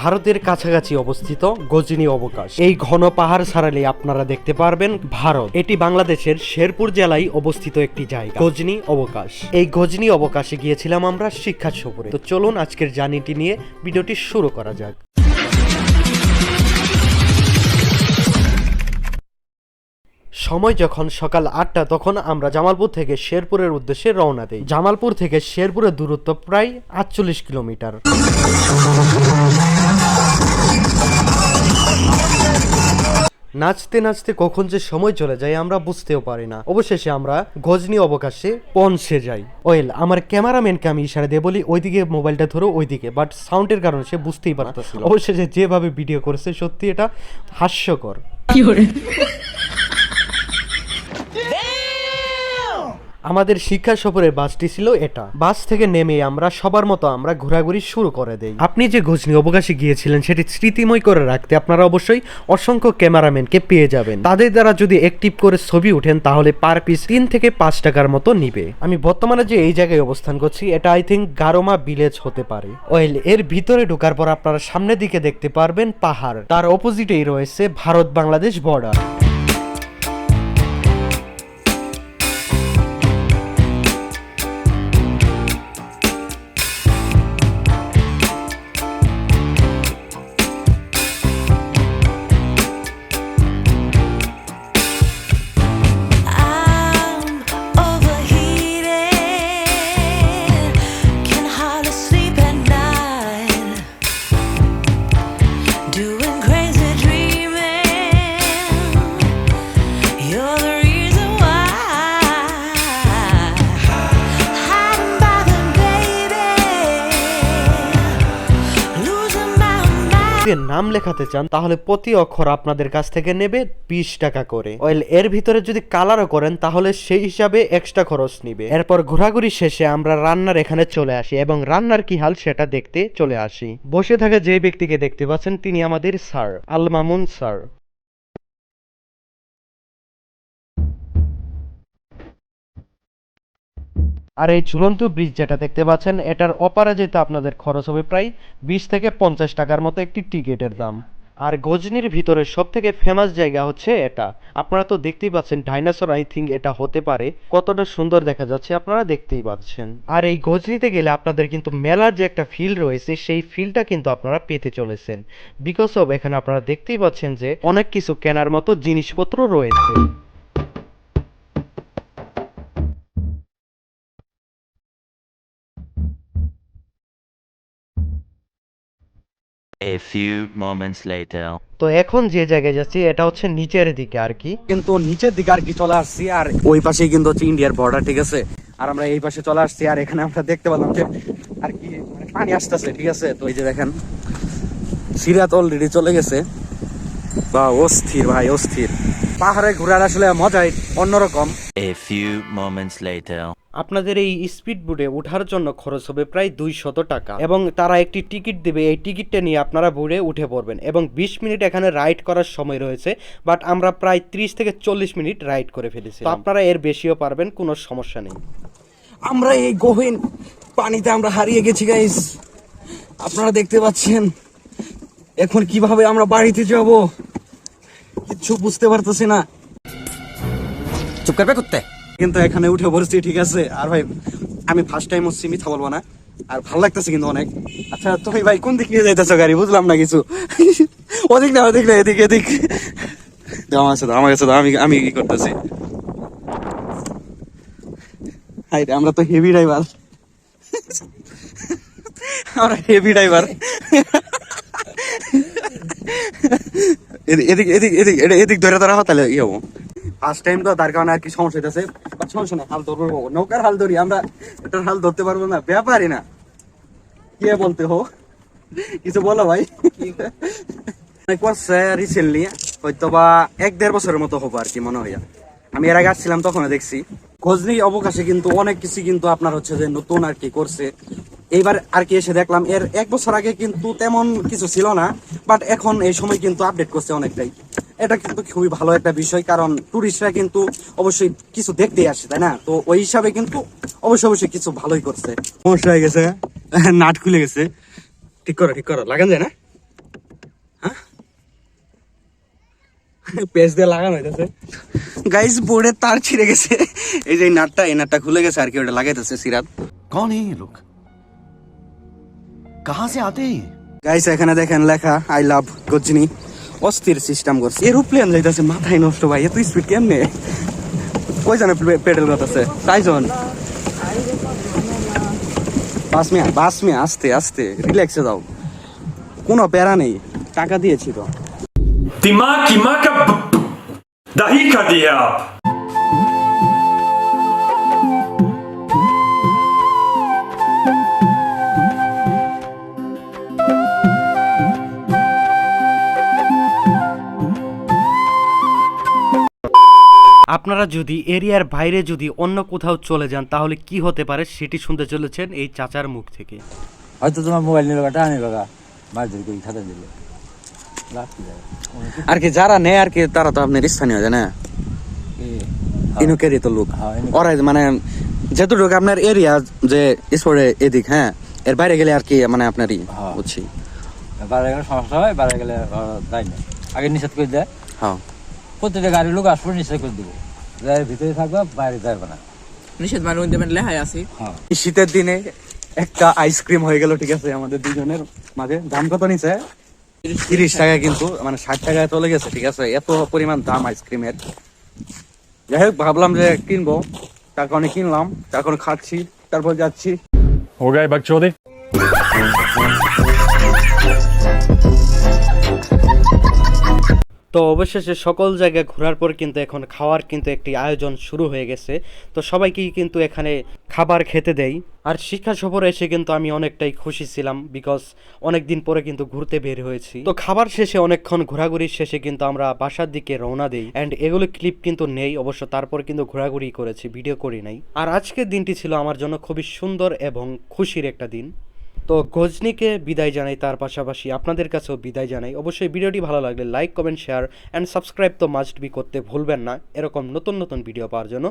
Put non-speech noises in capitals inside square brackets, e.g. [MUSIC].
ভারতের কাছাকাছি অবস্থিত গজনি অবকাশ। এই ঘন পাহাড় ছাড়ালে আপনারা দেখতে পারবেন ভারত। এটি বাংলাদেশের শেরপুর জেলায় অবস্থিত একটি জায়গা। গজনী অবকাশ। এই গজনী অবকাশে গিয়েছিলাম আমরা শিক্ষা সফরে। তো চলুন আজকের জার্নিটি নিয়ে ভিডিওটি শুরু করা যাক। সময় যখন সকাল আটটা, তখন আমরা জামালপুর থেকে শেরপুরের উদ্দেশ্যে রওনা দিই। জামালপুর থেকে শেরপুরের দূরত্ব প্রায় আটচল্লিশ কিলোমিটার। নাচতে নাচতে কখন যে সময় চলে যায় আমরা বুঝতেও পারি না। অবশেষে আমরা গজনি অবকাশে পৌঁছে যাই। ওয়েল আমার ক্যামেরাম্যানকে আমি ইশারা দিয়ে বলি ওইদিকে মোবাইলটা ধরো ওইদিকে। বাট সাউন্ডের কারণে সে বুঝতেই পারতো অবশেষে যেভাবে ভিডিও করেছে সত্যি এটা হাস্যকর। আমাদের শিক্ষা সফরের বাসটি ছিল এটা। বাস থেকে নেমে আমরা, সবার মতো আমরা ঘোরাঘুরি শুরু করে দেই। আপনি যে ঘোষণী অবকাশে গিয়েছিলেন, সেটি স্মৃতিময় করে রাখতে আপনারা অবশ্যই অসংখ্য ক্যামেরাম্যানকে পেয়ে যাবেন। তাদের দ্বারা যদি একটিভ করে ছবি উঠেন তাহলে পার পিস তিন থেকে পাঁচ টাকার মতো নিবে। আমি বর্তমানে যে এই জায়গায় অবস্থান করছি, এটা আই থিঙ্ক গারোমা ভিলেজ হতে পারে। ওয়েল, এর ভিতরে ঢোকার পর আপনারা সামনের দিকে দেখতে পারবেন পাহাড়। তার অপোজিটেই রয়েছে ভারত বাংলাদেশ বর্ডার। যদি নাম লেখাতে চান, তাহলে প্রতি অক্ষর আপনাদের কাছ থেকে নেবে বিশ টাকা করে। ওয়েল এর ভিতরে যদি কালারও করেন, তাহলে সেই হিসাবে এক্সট্রা খরচ নিবে। এরপর ঘোরাঘুরি শেষে আমরা রান্নার এখানে চলে আসি এবং রান্নার কি হাল সেটা দেখতে চলে আসি। বসে থাকা যে ব্যক্তিকে দেখতে পাচ্ছেন, তিনি আমাদের স্যার আল মামুন স্যার আর এই ঝুলন্ত ব্রিজ যেটা দেখতে পাচ্ছেন, এটার অপারে যেতে আপনাদের খরচ হবে প্রায় বিশ থেকে পঞ্চাশ টাকার মতো একটি টিকিটের দাম। আর গজনির ভিতরে সব থেকে ফেমাস জায়গা হচ্ছে এটা। আপনারা তো দেখতেই পাচ্ছেন ডাইনোসর আই থিঙ্ক এটা হতে পারে। কতটা সুন্দর দেখা যাচ্ছে, আপনারা দেখতেই পাচ্ছেন। আর এই গজনিতে গেলে আপনাদের কিন্তু মেলার যে একটা ফিল রয়েছে, সেই ফিলটা কিন্তু আপনারা পেতে চলেছেন। বিকজ অফ এখানে আপনারা দেখতেই পাচ্ছেন যে অনেক কিছু কেনার মতো জিনিসপত্র রয়েছে। A few moments later. তো এখন যে জায়গায় যাচ্ছি এটা হচ্ছে নিচের দিকে আর কি। কিন্তু নিচের দিকে আর কি চলে আসছি আর ওই পাশে কিন্তু হচ্ছে ইন্ডিয়ার বর্ডার ঠিক আছে? আর আমরা এই পাশে চলে আসছি আর এখানে আমরা দেখতে পেলাম যে আর কি মানে পানি আসতেছে ঠিক আছে? তো এই যে দেখেন সিরাত অলরেডি চলে গেছে। বা অস্থির ভাই অস্থির। পাহাড়ে ঘোরার আসলে মজাই অন্যরকম। A few moments later. আপনাদের এই স্পিড বোটে ওঠার জন্য খরচ হবে প্রায় দুইশত টাকা এবং তারা একটি টিকিট দেবে। এই টিকিটটা নিয়ে আপনারা বোর্ডে উঠে পড়বেন এবং বিশ মিনিট এখানে রাইড করার সময় রয়েছে বাট আমরা প্রায় ত্রিশ থেকে চল্লিশ মিনিট রাইড করে ফেলেছি। তো আপনারা এর বেশিও পারবেন কোনো সমস্যা নেই। আমরা এই গহীন পানিতে আমরা হারিয়ে গেছি গাইস আপনারা দেখতে পাচ্ছেন এখন কীভাবে আমরা বাড়িতে যাব। কিচ্ছু বুঝতে পারতেছি না। চুপ করবে করতে কিন্তু এখানে উঠে পড়ছি ঠিক আছে? আর ভাই আমি ফার্স্ট টাইম হচ্ছি মিথ্যা বলব না। আর ভালো লাগতেছে কিন্তু অনেক। আচ্ছা তুমি ভাই কোন দিক নিয়ে যাইতেছো গাড়ি? বুঝলাম না কিছু। ওদিক না ওদিক না এদিক এদিক। আমার কাছে আমার কাছে আমি আমি কি করতেছি? হাই রে, আমরা তো হেভি ড্রাইভার আমরা হেভি ড্রাইভার [LAUGHS] ইয়ে হয়তো বা এক দেড় বছরের মতো হব আর কি, মনে হয়। আমি এর আগে আসছিলাম, তখনও দেখছি। গজনি অবকাশে কিন্তু অনেক কিছু কিন্তু আপনার হচ্ছে যে নতুন আর কি করছে। এইবার আর কি এসে দেখলাম এর এক বছর আগে কিন্তু তেমন কিছু ছিল না বাট এখন এই সময় কিন্তু আপডেট করছে অনেকটাই। এটা কিন্তু খুবই ভালো একটা বিষয় কারণ টুরিস্টরা কিন্তু অবশ্যই কিছু দেখতে আসে তাই না? তো ওই হিসাবে কিন্তু অবশ্যই অবশ্যই কিছু ভালোই করছে। সমস্যা হয়ে গেছে। [LAUGHS] নাট খুলে গেছে। ঠিক করো ঠিক করো। লাগান যায় না? হ্যাঁ? [LAUGHS] দিয়ে লাগানো হইতেছে। গাইস বোর্ডে তার ছিঁড়ে গেছে। এই যে নাটটা এই নাটটা খুলে গেছে আর কি ওটা লাগাইতেছে সিরাত। কন লোক? कहाँ से आते हैं ये? গাইস এখানে দেখেন লেখা আই লাভ গজনি অস্থির সিস্টেম করছে এরোপ্লেন যাইতেছে মাথায় নষ্ট ভাই এত স্পিড কেমনে কয়জনে পেডেল করতেছে চারজন বাস মিয়া বাস মিয়া আস্তে আস্তে রিল্যাক্সে দাও কোনো প্যারা নেই টাকা দিয়েছি তো दिमाग की माँ का ब- ब- दही আপনারা যদি এরিয়ার বাইরে যদি অন্য কোথাও চলে যান তাহলে কি হতে পারে সেটি শুনতে চলেছেন এই চাচার মুখ থেকে। হয়তো তোমার মোবাইল নিল টাকা নিল মাছ ধরে কই খাতা দিল। আর কি যারা নেয় আর কি তারা তো আপনার স্থানীয় জানে? ইনুকেরই তো লোক। হ্যাঁ। ওরাই মানে যতটুকু আপনার এরিয়া যে স্পোর্টে এদিক হ্যাঁ এর বাইরে গেলে আর কি মানে আপনারই হ্যাঁ। বুঝছি। বাইরে গেলে সমস্যা হয় বাইরে গেলে তাই না? আগে নিষেধ করে দেয়। হ্যাঁ। প্রত্যেকটা গাড়ির লোক আসবে নিষেধ করে দিব। ভিতরে থাকবা বাইরে যাবে না। নিষেধ মানে লেহাই আছি। হ্যাঁ। শীতের দিনে একটা আইসক্রিম হয়ে গেল ঠিক আছে আমাদের দুজনের মাঝে। দাম কত নিছে? তিরিশ টাকা কিন্তু মানে ষাট টাকায় চলে গেছে ঠিক আছে। এত পরিমাণ দাম আইসক্রিমের। যাই হোক ভাবলাম যে কিনবো। তার কারণে কিনলাম তার কারণে খাচ্ছি তারপর যাচ্ছি। ও গায়ে বাক চৌধুরী তো অবশেষে সকল জায়গায় ঘোরার পর কিন্তু এখন খাওয়ার কিন্তু একটি আয়োজন শুরু হয়ে গেছে। তো সবাইকেই কিন্তু এখানে খাবার খেতে দেই। আর শিক্ষা সফরে এসে কিন্তু আমি অনেকটাই খুশি ছিলাম বিকজ অনেক দিন পরে কিন্তু ঘুরতে বের হয়েছি। তো খাবার শেষে অনেকক্ষণ ঘোরাঘুরির শেষে কিন্তু আমরা বাসার দিকে রওনা দিই। অ্যান্ড এগুলো ক্লিপ কিন্তু নেই, অবশ্য তারপর কিন্তু ঘোরাঘুরি করেছি ভিডিও করি নাই। আর আজকের দিনটি ছিল আমার জন্য খুবই সুন্দর এবং খুশির একটা দিন। তো গজনিকে বিদায় জানাই, তার পাশাপাশি আপনাদের কাছেও বিদায় জানাই। অবশ্যই ভিডিওটি ভালো লাগলে like, comment, share and subscribe তো মাস্ট বি করতে ভুলবেন না। এরকম নতুন নতুন ভিডিও পাওয়ার জন্য।